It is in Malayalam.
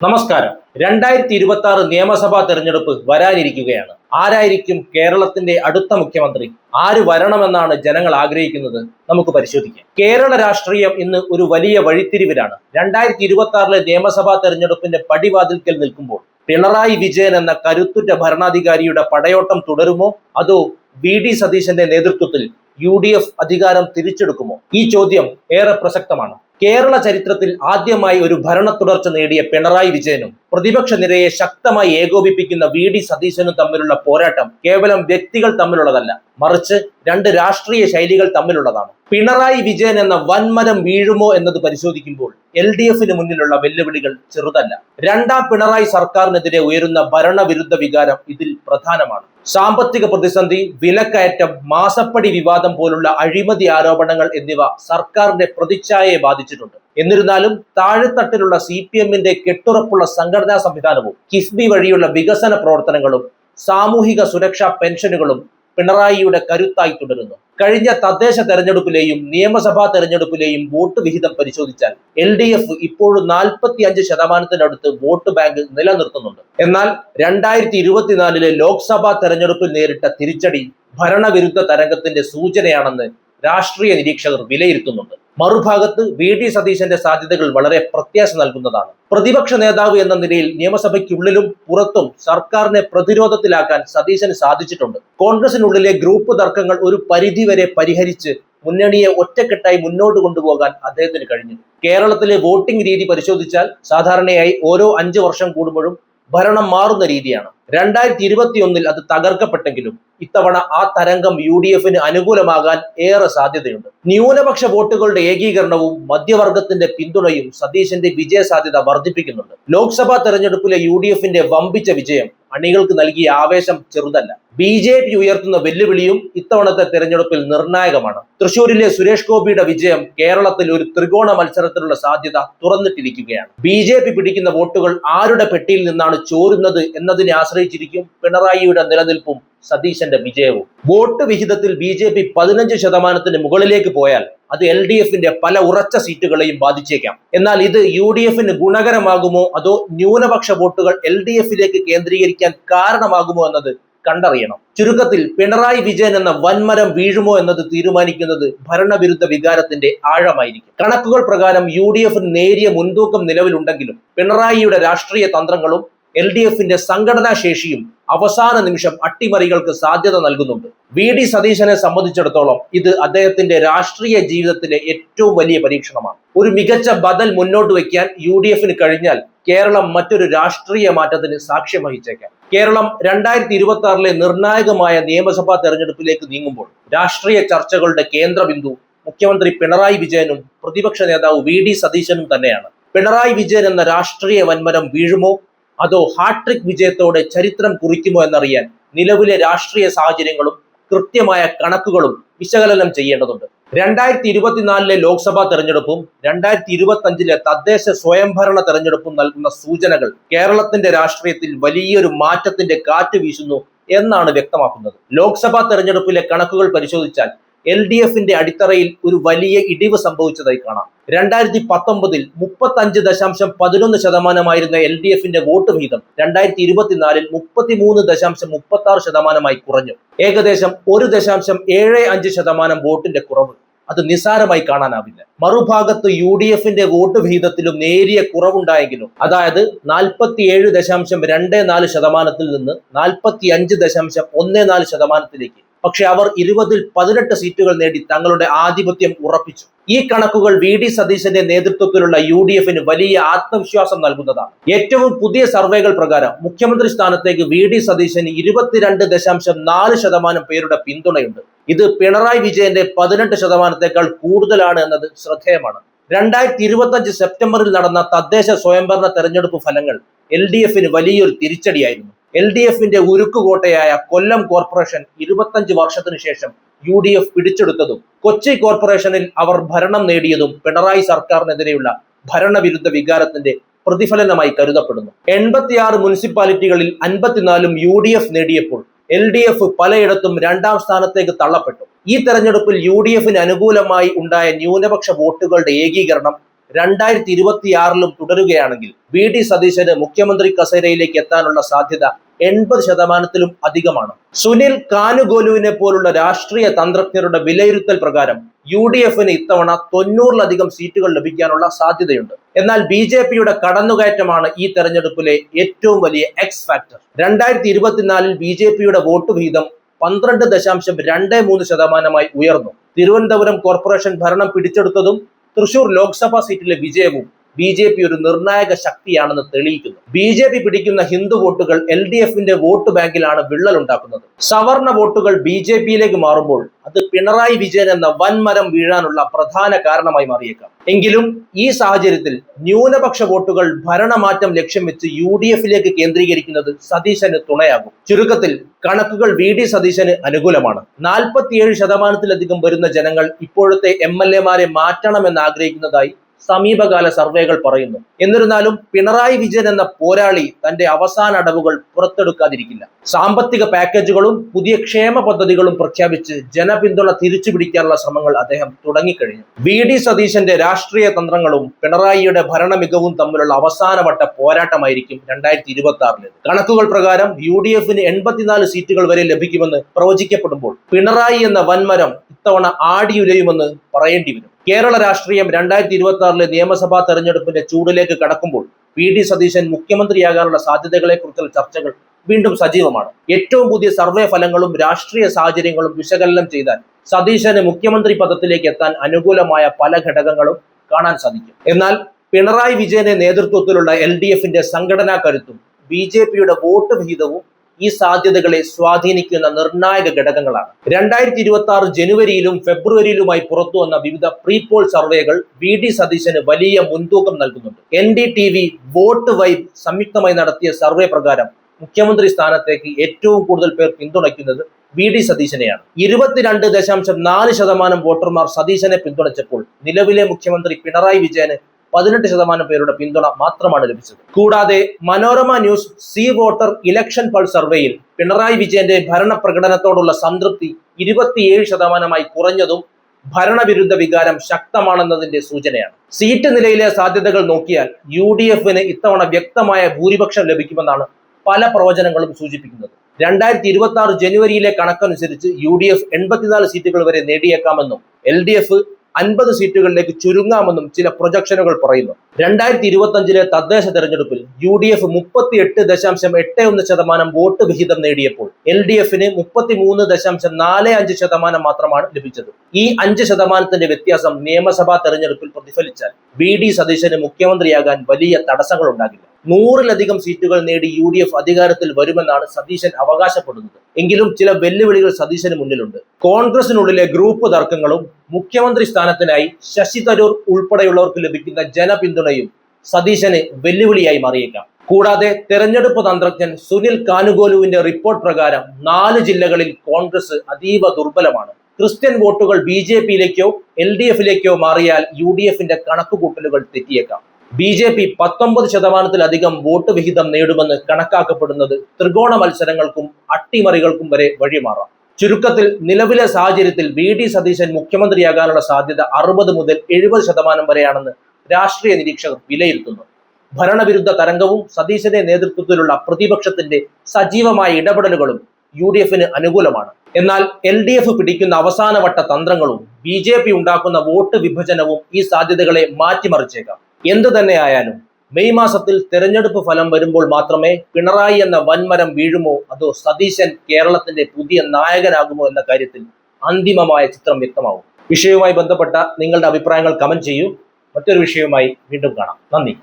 നമസ്കാരം. രണ്ടായിരത്തി ഇരുപത്തി ആറ് നിയമസഭാ തെരഞ്ഞെടുപ്പ് വരാനിരിക്കുകയാണ്. ആരായിരിക്കും കേരളത്തിന്റെ അടുത്ത മുഖ്യമന്ത്രി? ആര് വരണമെന്നാണ് ജനങ്ങൾ ആഗ്രഹിക്കുന്നത്? നമുക്ക് പരിശോധിക്കാം. കേരള രാഷ്ട്രീയം ഇന്ന് ഒരു വലിയ വഴിത്തിരിവിലാണ്. രണ്ടായിരത്തി ഇരുപത്തി ആറിലെ നിയമസഭാ തെരഞ്ഞെടുപ്പിന്റെ പടിവാതിൽക്കൽ നിൽക്കുമ്പോൾ പിണറായി വിജയൻ എന്ന കരുത്തുറ്റ ഭരണാധികാരിയുടെ പടയോട്ടം തുടരുമോ? അതോ വി ഡി സതീശന്റെ നേതൃത്വത്തിൽ യു ഡി എഫ് അധികാരം തിരിച്ചെടുക്കുമോ? ഈ ചോദ്യം ഏറെ പ്രസക്തമാണ്. കേരള ചരിത്രത്തിൽ ആദ്യമായി ഒരു ഭരണ തുടർച്ച നേടിയ പിണറായി വിജയനും പ്രതിപക്ഷ നിരയെ ശക്തമായി ഏകോപിപ്പിക്കുന്ന വി ഡി സതീശനും തമ്മിലുള്ള പോരാട്ടം കേവലം വ്യക്തികൾ തമ്മിലുള്ളതല്ല മറിച്ച് രണ്ട് രാഷ്ട്രീയ ശൈലികൾ തമ്മിലുള്ളതാണ്. പിണറായി വിജയൻ എന്ന വൻമരം വീഴുമോ എന്നത് പരിശോധിക്കുമ്പോൾ എൽ ഡി എഫിന് മുന്നിലുള്ള വെല്ലുവിളികൾ ചെറുതല്ല. രണ്ടാം പിണറായി സർക്കാരിനെതിരെ ഉയരുന്ന ഭരണവിരുദ്ധ വികാരം ഇതിൽ പ്രധാനമാണ്. സാമ്പത്തിക പ്രതിസന്ധി വിലക്കയറ്റം മാസപ്പടി വിവാദം പോലുള്ള അഴിമതി ആരോപണങ്ങൾ എന്നിവ സർക്കാരിന്റെ പ്രതിച്ഛായയെ ബാധിച്ചിട്ടുണ്ട്. എന്നിരുന്നാലും താഴെത്തട്ടിലുള്ള സി പി എമ്മിന്റെ കെട്ടുറപ്പുള്ള സംഘടനാ സംവിധാനവും കിഫ്ബി വഴിയുള്ള വികസന പ്രവർത്തനങ്ങളും സാമൂഹിക സുരക്ഷാ പെൻഷനുകളും പിണറായിയുടെ കരുത്തായി തുടരുന്നു. കഴിഞ്ഞ തദ്ദേശ തെരഞ്ഞെടുപ്പിലെയും നിയമസഭാ തെരഞ്ഞെടുപ്പിലെയും വോട്ട് വിഹിതം പരിശോധിച്ചാൽ എൽ ഡി എഫ് ഇപ്പോഴും നാൽപ്പത്തി അഞ്ച് ശതമാനത്തിനടുത്ത് വോട്ട് ബാങ്ക് നിലനിർത്തുന്നുണ്ട്. എന്നാൽ രണ്ടായിരത്തി ഇരുപത്തിനാലിലെ ലോക്സഭാ തെരഞ്ഞെടുപ്പിൽ നേരിട്ട തിരിച്ചടി ഭരണവിരുദ്ധ തരംഗത്തിന്റെ സൂചനയാണെന്ന് രാഷ്ട്രീയ നിരീക്ഷകർ വിലയിരുത്തുന്നുണ്ട്. മറുഭാഗത്ത് വി ഡി സതീശന്റെ സാധ്യതകൾ വളരെ പ്രത്യാശ നൽകുന്നതാണ്. പ്രതിപക്ഷ നേതാവ് എന്ന നിലയിൽ നിയമസഭയ്ക്കുള്ളിലും പുറത്തും സർക്കാരിനെ പ്രതിരോധത്തിലാക്കാൻ സതീശന് സാധിച്ചിട്ടുണ്ട്. കോൺഗ്രസിനുള്ളിലെ ഗ്രൂപ്പ് തർക്കങ്ങൾ ഒരു പരിധിവരെ പരിഹരിച്ച് മുന്നണിയെ ഒറ്റക്കെട്ടായി മുന്നോട്ട് കൊണ്ടുപോകാൻ അദ്ദേഹത്തിന് കഴിഞ്ഞു. കേരളത്തിലെ വോട്ടിംഗ് രീതി പരിശോധിച്ചാൽ സാധാരണയായി ഓരോ അഞ്ച് വർഷം കൂടുമ്പോഴും ഭരണം മാറുന്ന രീതിയാണ്. രണ്ടായിരത്തി ഇരുപത്തി ഒന്നിൽ അത് തകർക്കപ്പെട്ടെങ്കിലും ഇത്തവണ ആ തരംഗം യു ഡി എഫിന് അനുകൂലമാകാൻ ഏറെ സാധ്യതയുണ്ട്. ന്യൂനപക്ഷ വോട്ടുകളുടെ ഏകീകരണവും മധ്യവർഗത്തിന്റെ പിന്തുണയും സതീശന്റെ വിജയ സാധ്യത വർദ്ധിപ്പിക്കുന്നുണ്ട്. ലോക്സഭാ തെരഞ്ഞെടുപ്പിലെ യു ഡി എഫിന്റെ വമ്പിച്ച വിജയം അണികൾക്ക് നൽകിയ ആവേശം ചെറുതല്ല. ബി ജെ പി ഉയർത്തുന്ന വെല്ലുവിളിയും ഇത്തവണത്തെ തെരഞ്ഞെടുപ്പിൽ നിർണായകമാണ്. തൃശൂരിലെ സുരേഷ് ഗോപിയുടെ വിജയം കേരളത്തിൽ ഒരു ത്രികോണ മത്സരത്തിനുള്ള സാധ്യത തുറന്നിട്ടിരിക്കുകയാണ്. ബി ജെ പി പിടിക്കുന്ന വോട്ടുകൾ ആരുടെ പെട്ടിയിൽ നിന്നാണ് ചോരുന്നത് എന്നതിനെ ആശ്രയിച്ചിരിക്കും പിണറായിയുടെ നിലനിൽപ്പും സതീശന്റെ വിജയവും. വോട്ട് വിഹിതത്തിൽ ബി ജെ പി പതിനഞ്ച് ശതമാനത്തിന് മുകളിലേക്ക് പോയാൽ അത് എൽ ഡി എഫിന്റെ പല ഉറച്ച സീറ്റുകളെയും ബാധിച്ചേക്കാം. എന്നാൽ ഇത് യു ഡി എഫിന് ഗുണകരമാകുമോ അതോ ന്യൂനപക്ഷ വോട്ടുകൾ എൽ ഡി എഫിലേക്ക് കേന്ദ്രീകരിക്കാൻ കാരണമാകുമോ എന്നത് കണ്ടറിയണം. ചുരുക്കത്തിൽ പിണറായി വിജയൻ എന്ന വൻമരം വീഴുമോ എന്നത് തീരുമാനിക്കുന്നത് ഭരണവിരുദ്ധ വികാരത്തിന്റെ ആഴമായിരിക്കും. കണക്കുകൾ പ്രകാരം യു ഡി എഫിന് നേരിയ മുൻതൂക്കം നിലവിലുണ്ടെങ്കിലും പിണറായിയുടെ രാഷ്ട്രീയ തന്ത്രങ്ങളും എൽ ഡി എഫിന്റെ സംഘടനാ ശേഷിയും അവസാന നിമിഷം അട്ടിമറികൾക്ക് സാധ്യത നൽകുന്നുണ്ട്. വി. ഡി. സതീശനെ സംബന്ധിച്ചിടത്തോളം ഇത് അദ്ദേഹത്തിന്റെ രാഷ്ട്രീയ ജീവിതത്തിലെ ഏറ്റവും വലിയ പരീക്ഷണമാണ്. ഒരു മികച്ച ബദൽ മുന്നോട്ട് വയ്ക്കാൻ യു ഡി എഫിന് കഴിഞ്ഞാൽ കേരളം മറ്റൊരു രാഷ്ട്രീയ മാറ്റത്തിന് സാക്ഷ്യം വഹിച്ചേക്കാം. കേരളം രണ്ടായിരത്തി ഇരുപത്തി ആറിലെ നിർണായകമായ നിയമസഭാ തെരഞ്ഞെടുപ്പിലേക്ക് നീങ്ങുമ്പോൾ രാഷ്ട്രീയ ചർച്ചകളുടെ കേന്ദ്രബിന്ദു മുഖ്യമന്ത്രി പിണറായി വിജയനും പ്രതിപക്ഷ നേതാവ് വി. ഡി. സതീശനും തന്നെയാണ്. പിണറായി വിജയൻ എന്ന രാഷ്ട്രീയ വൻമരം വീഴുമോ? അതോ ഹാട്രിക് വിജയത്തോടെ ചരിത്രം കുറിക്കുമോ എന്നറിയാൻ നിലവിലെ രാഷ്ട്രീയ സാഹചര്യങ്ങളും കൃത്യമായ കണക്കുകളും വിശകലനം ചെയ്യേണ്ടതുണ്ട്. രണ്ടായിരത്തി ഇരുപത്തിനാലിലെ ലോക്സഭാ തെരഞ്ഞെടുപ്പും രണ്ടായിരത്തി ഇരുപത്തി അഞ്ചിലെ തദ്ദേശ സ്വയംഭരണ തെരഞ്ഞെടുപ്പും നൽകുന്ന സൂചനകൾ കേരളത്തിന്റെ രാഷ്ട്രീയത്തിൽ വലിയൊരു മാറ്റത്തിന്റെ കാറ്റ് വീശുന്നു എന്നാണ് വ്യക്തമാക്കുന്നത്. ലോക്സഭാ തെരഞ്ഞെടുപ്പിലെ കണക്കുകൾ പരിശോധിച്ചാൽ എൽ ഡി എഫിന്റെ അടിത്തറയിൽ ഒരു വലിയ ഇടിവ് സംഭവിച്ചതായി കാണാം. രണ്ടായിരത്തി പത്തൊമ്പതിൽ മുപ്പത്തി അഞ്ച് ദശാംശം പതിനൊന്ന് ശതമാനമായിരുന്ന എൽ ഡി എഫിന്റെ വോട്ട് വിഹിതം രണ്ടായിരത്തി ഇരുപത്തിനാലിൽ മുപ്പത്തിമൂന്ന് ദശാംശം മുപ്പത്തി ആറ് ശതമാനമായി കുറഞ്ഞു. ഏകദേശം ഒരു ദശാംശം ഏഴ് അഞ്ച് ശതമാനം വോട്ടിന്റെ കുറവ്. അത് നിസാരമായി കാണാനാവില്ല. മറുഭാഗത്ത് യു ഡി എഫിന്റെ വോട്ട് വിഹിതത്തിലും നേരിയ കുറവുണ്ടായെങ്കിലും അതായത് നാൽപ്പത്തി ഏഴ് ദശാംശം രണ്ട് നാല് ശതമാനത്തിൽ നിന്ന് നാൽപ്പത്തി അഞ്ച് ദശാംശം ഒന്ന് നാല് ശതമാനത്തിലേക്ക് പക്ഷെ അവർ ഇരുപതിൽ പതിനെട്ട് സീറ്റുകൾ നേടി തങ്ങളുടെ ആധിപത്യം ഉറപ്പിച്ചു. ഈ കണക്കുകൾ വി ഡി സതീശന്റെ നേതൃത്വത്തിലുള്ള യു ഡി എഫിന് വലിയ ആത്മവിശ്വാസം നൽകുന്നതാണ്. ഏറ്റവും പുതിയ സർവേകൾ പ്രകാരം മുഖ്യമന്ത്രി സ്ഥാനത്തേക്ക് വി ഡി സതീശന് ഇരുപത്തിരണ്ട് ദശാംശം നാല് ശതമാനം പേരുടെ പിന്തുണയുണ്ട്. ഇത് പിണറായി വിജയന്റെ പതിനെട്ട് ശതമാനത്തേക്കാൾ കൂടുതലാണ് എന്നത് ശ്രദ്ധേയമാണ്. രണ്ടായിരത്തി ഇരുപത്തി അഞ്ച് സെപ്റ്റംബറിൽ നടന്ന തദ്ദേശ സ്വയംഭരണ തെരഞ്ഞെടുപ്പ് ഫലങ്ങൾ എൽ ഡി എഫിന് വലിയൊരു തിരിച്ചടിയായിരുന്നു. എൽ ഡി എഫിന്റെ ഉരുക്കുകോട്ടയായ കൊല്ലം കോർപ്പറേഷൻ ഇരുപത്തഞ്ച് വർഷത്തിനു ശേഷം യു ഡി എഫ് പിടിച്ചെടുത്തതും കൊച്ചി കോർപ്പറേഷനിൽ അവർ ഭരണം നേടിയതും പിണറായി സർക്കാരിനെതിരെയുള്ള ഭരണവിരുദ്ധ വികാരത്തിന്റെ പ്രതിഫലനമായി കരുതപ്പെടുന്നു. എൺപത്തിയാറ് മുനിസിപ്പാലിറ്റികളിൽ അൻപത്തിനാലും യു ഡി എഫ് നേടിയപ്പോൾ എൽ ഡി എഫ് പലയിടത്തും രണ്ടാം സ്ഥാനത്തേക്ക് തള്ളപ്പെട്ടു. ഈ തെരഞ്ഞെടുപ്പിൽ യു ഡി എഫിന് അനുകൂലമായി ഉണ്ടായ ന്യൂനപക്ഷ വോട്ടുകളുടെ ഏകീകരണം രണ്ടായിരത്തി ഇരുപത്തിയാറിലും തുടരുകയാണെങ്കിൽ വി ഡി സതീശന് മുഖ്യമന്ത്രി കസേരയിലേക്ക് എത്താനുള്ള സാധ്യത എൺപത് ശതമാനത്തിലും അധികമാണ്. സുനിൽ കാനുഗോലുവിനെ പോലുള്ള രാഷ്ട്രീയ തന്ത്രജ്ഞരുടെ വിലയിരുത്തൽ പ്രകാരം യു ഡി എഫിന് ഇത്തവണ തൊണ്ണൂറിലധികം സീറ്റുകൾ ലഭിക്കാനുള്ള സാധ്യതയുണ്ട്. എന്നാൽ ബി ജെ പിയുടെ കടന്നുകയറ്റമാണ് ഈ തെരഞ്ഞെടുപ്പിലെ ഏറ്റവും വലിയ എക്സ് ഫാക്ടർ രണ്ടായിരത്തി ഇരുപത്തിനാലിൽ ബി ജെ പിയുടെ വോട്ട് വിഹിതം പന്ത്രണ്ട് ദശാംശം രണ്ട് മൂന്ന് ശതമാനമായി ഉയർന്നു. തിരുവനന്തപുരം കോർപ്പറേഷൻ ഭരണം പിടിച്ചെടുത്തതും തൃശൂർ ലോക്സഭാ സീറ്റിലെ വിജയവും ബി ജെ പി ഒരു നിർണായക ശക്തിയാണെന്ന് തെളിയിക്കുന്നു. ബി ജെ പി പിടിക്കുന്ന ഹിന്ദു വോട്ടുകൾ എൽ ഡി എഫിന്റെ വോട്ട് ബാങ്കിലാണ് വിള്ളൽ ഉണ്ടാക്കുന്നത് സവർണ വോട്ടുകൾ ബി ജെ പിയിലേക്ക് മാറുമ്പോൾ അത് പിണറായി വിജയൻ എന്ന വൻമരം വീഴാനുള്ള പ്രധാന കാരണമായി മാറിയേക്കാം. എങ്കിലും ഈ സാഹചര്യത്തിൽ ന്യൂനപക്ഷ വോട്ടുകൾ ഭരണമാറ്റം ലക്ഷ്യം വെച്ച് യു ഡി എഫിലേക്ക് കേന്ദ്രീകരിക്കുന്നത് സതീശന് തുണയാകും. ചുരുക്കത്തിൽ കണക്കുകൾ വി ഡി സതീശന് അനുകൂലമാണ്. നാൽപ്പത്തിയേഴ് ശതമാനത്തിലധികം വരുന്ന ജനങ്ങൾ ഇപ്പോഴത്തെ എം എൽ എമാരെ മാറ്റണമെന്ന് ആഗ്രഹിക്കുന്നതായി സമീപകാല സർവേകൾ പറയുന്നു. എന്നിരുന്നാലും പിണറായി വിജയൻ എന്ന പോരാളി തന്റെ അവസാന അടവുകൾ പുറത്തെടുക്കാതിരിക്കില്ല. സാമ്പത്തിക പാക്കേജുകളും പുതിയ ക്ഷേമ പദ്ധതികളും പ്രഖ്യാപിച്ച് ജനപിന്തുണ തിരിച്ചു പിടിക്കാനുള്ള ശ്രമങ്ങൾ അദ്ദേഹം തുടങ്ങിക്കഴിഞ്ഞു. വി ഡി സതീശന്റെ രാഷ്ട്രീയ തന്ത്രങ്ങളും പിണറായിയുടെ ഭരണമികവും തമ്മിലുള്ള അവസാനവട്ട പോരാട്ടമായിരിക്കും രണ്ടായിരത്തി ഇരുപത്തി ആറിലേത് കണക്കുകൾ പ്രകാരം യു ഡി എഫിന് എൺപത്തിനാല് സീറ്റുകൾ വരെ ലഭിക്കുമെന്ന് പ്രവചിക്കപ്പെടുമ്പോൾ പിണറായി എന്ന വൻമരം ഇത്തവണ ആടിയുലയുമെന്ന് പറയേണ്ടി വരും കേരള രാഷ്ട്രീയം രണ്ടായിരത്തി ഇരുപത്തി ആറിലെ നിയമസഭാ തെരഞ്ഞെടുപ്പിന്റെ ചൂടിലേക്ക് കടക്കുമ്പോൾ വി ഡി സതീശൻ മുഖ്യമന്ത്രിയാകാനുള്ള സാധ്യതകളെ കുറിച്ചുള്ള ചർച്ചകൾ വീണ്ടും സജീവമാണ്. ഏറ്റവും പുതിയ സർവേ ഫലങ്ങളും രാഷ്ട്രീയ സാഹചര്യങ്ങളും വിശകലനം ചെയ്താൽ സതീശന് മുഖ്യമന്ത്രി പദത്തിലേക്ക് എത്താൻ അനുകൂലമായ പല ഘടകങ്ങളും കാണാൻ സാധിക്കും. എന്നാൽ പിണറായി വിജയന്റെ നേതൃത്വത്തിലുള്ള എൽ ഡി എഫിന്റെ സംഘടനാ കരുത്തും ബി ജെ പിയുടെ വോട്ട് വിഹിതവും ഈ സാധ്യതകളെ സ്വാധീനിക്കുന്ന നിർണായക ഘടകങ്ങളാണ്. രണ്ടായിരത്തി ഇരുപത്തി ആറ് ജനുവരിയിലും ഫെബ്രുവരിയിലുമായി പുറത്തു വന്ന വിവിധ പ്രീപോൾ സർവേകൾ വി ഡി സതീശന് വലിയ മുൻതൂക്കം നൽകുന്നുണ്ട്. N D T V vote vibe സംയുക്തമായി നടത്തിയ സർവേ പ്രകാരം മുഖ്യമന്ത്രി സ്ഥാനത്തേക്ക് ഏറ്റവും കൂടുതൽ പേർ പിന്തുണയ്ക്കുന്നത് വി ഡി സതീശനെയാണ്. ഇരുപത്തിരണ്ട് ദശാംശം നാല് ശതമാനം വോട്ടർമാർ സതീശനെ പിന്തുണച്ചപ്പോൾ നിലവിലെ മുഖ്യമന്ത്രി പിണറായി വിജയന് പതിനെട്ട് ശതമാനം പേരുടെ പിന്തുണ മാത്രമാണ് ലഭിച്ചത്. കൂടാതെ Manorama news C voter election poll സർവേയിൽ പിണറായി വിജയന്റെ ഭരണ പ്രകടനത്തോടുള്ള സംതൃപ്തി ഇരുപത്തിയേഴ് ശതമാനമായി കുറഞ്ഞതും ഭരണവിരുദ്ധ വികാരം ശക്തമാണെന്നതിന്റെ സൂചനയാണ്. സീറ്റ് നിലയിലെ സാധ്യതകൾ നോക്കിയാൽ യു ഡി എഫിന് ഇത്തവണ വ്യക്തമായ ഭൂരിപക്ഷം ലഭിക്കുമെന്നാണ് പല പ്രവചനങ്ങളും സൂചിപ്പിക്കുന്നത്. രണ്ടായിരത്തി ഇരുപത്തി ആറ് ജനുവരിയിലെ കണക്കനുസരിച്ച് യു ഡി എഫ് എൺപത്തിനാല് സീറ്റുകൾ വരെ നേടിയേക്കാമെന്നും എൽ ഡി എഫ് അൻപത് സീറ്റുകളിലേക്ക് ചുരുങ്ങാമെന്നും ചില പ്രൊജക്ഷനുകൾ പറയുന്നു. രണ്ടായിരത്തി ഇരുപത്തി അഞ്ചിലെ തദ്ദേശ തെരഞ്ഞെടുപ്പിൽ യു ഡി എഫ് മുപ്പത്തി എട്ട് ദശാംശം എട്ട് ഒന്ന് ശതമാനം വോട്ട് വിഹിതം നേടിയപ്പോൾ എൽ ഡി എഫിന് മുപ്പത്തി മൂന്ന് ദശാംശം നാല് അഞ്ച് ശതമാനം മാത്രമാണ് ലഭിച്ചത്. ഈ അഞ്ച് ശതമാനത്തിന്റെ വ്യത്യാസം നിയമസഭാ തെരഞ്ഞെടുപ്പിൽ പ്രതിഫലിച്ചാൽ വി ഡി സതീശന് മുഖ്യമന്ത്രിയാകാൻ വലിയ തടസ്സങ്ങൾ ഉണ്ടാകില്ല നൂറിലധികം സീറ്റുകൾ നേടി യു ഡി എഫ് അധികാരത്തിൽ വരുമെന്നാണ് സതീശൻ അവകാശപ്പെടുന്നത്. എങ്കിലും ചില വെല്ലുവിളികൾ സതീശന് മുന്നിലുണ്ട്. കോൺഗ്രസിനുള്ളിലെ ഗ്രൂപ്പ് തർക്കങ്ങളും മുഖ്യമന്ത്രി സ്ഥാനത്തിനായി ശശി തരൂർ ഉൾപ്പെടെയുള്ളവർക്ക് ലഭിക്കുന്ന ജനപിന്തുണയും സതീശന് വെല്ലുവിളിയായി മാറിയേക്കാം. കൂടാതെ തെരഞ്ഞെടുപ്പ് തന്ത്രജ്ഞൻ സുനിൽ കാനുഗോലുവിന്റെ റിപ്പോർട്ട് പ്രകാരം നാല് ജില്ലകളിൽ കോൺഗ്രസ് അതീവ ദുർബലമാണ്. ക്രിസ്ത്യൻ വോട്ടുകൾ ബി ജെ പിയിലേക്കോ എൽ ഡി എഫിലേക്കോ മാറിയാൽ യു ഡി എഫിന്റെ കണക്കുകൂട്ടലുകൾ തെറ്റിയേക്കാം. ബി ജെ പി പത്തൊമ്പത് ശതമാനത്തിലധികം വോട്ട് വിഹിതം നേടുമെന്ന് കണക്കാക്കപ്പെടുന്നത് ത്രികോണ മത്സരങ്ങൾക്കും അട്ടിമറികൾക്കും വരെ വഴിമാറാം. ചുരുക്കത്തിൽ നിലവിലെ സാഹചര്യത്തിൽ വി ഡി സതീശൻ മുഖ്യമന്ത്രിയാകാനുള്ള സാധ്യത അറുപത് മുതൽ എഴുപത് ശതമാനം വരെയാണെന്ന് രാഷ്ട്രീയ നിരീക്ഷകർ വിലയിരുത്തുന്നു. ഭരണവിരുദ്ധ തരംഗവും സതീശന്റെ നേതൃത്വത്തിലുള്ള പ്രതിപക്ഷത്തിന്റെ സജീവമായ ഇടപെടലുകളും യു ഡി എഫിന് അനുകൂലമാണ്. എന്നാൽ എൽ ഡി എഫ് പിടിക്കുന്ന അവസാനവട്ട തന്ത്രങ്ങളും ബി ജെ പി ഉണ്ടാക്കുന്ന വോട്ട് വിഭജനവും ഈ സാധ്യതകളെ മാറ്റിമറിച്ചേക്കാം. എന്തു തന്നെയായാലും മെയ് മാസത്തിൽ തെരഞ്ഞെടുപ്പ് ഫലം വരുമ്പോൾ മാത്രമേ പിണറായി എന്ന വൻമരം വീഴുമോ? അതോ സതീശൻ കേരളത്തിന്റെ പുതിയ നായകനാകുമോ എന്ന കാര്യത്തിൽ അന്തിമമായ ചിത്രം വ്യക്തമാവും. വിഷയവുമായി ബന്ധപ്പെട്ട നിങ്ങളുടെ അഭിപ്രായങ്ങൾ കമന്റ് ചെയ്യൂ. മറ്റൊരു വിഷയവുമായി വീണ്ടും കാണാം. നന്ദി.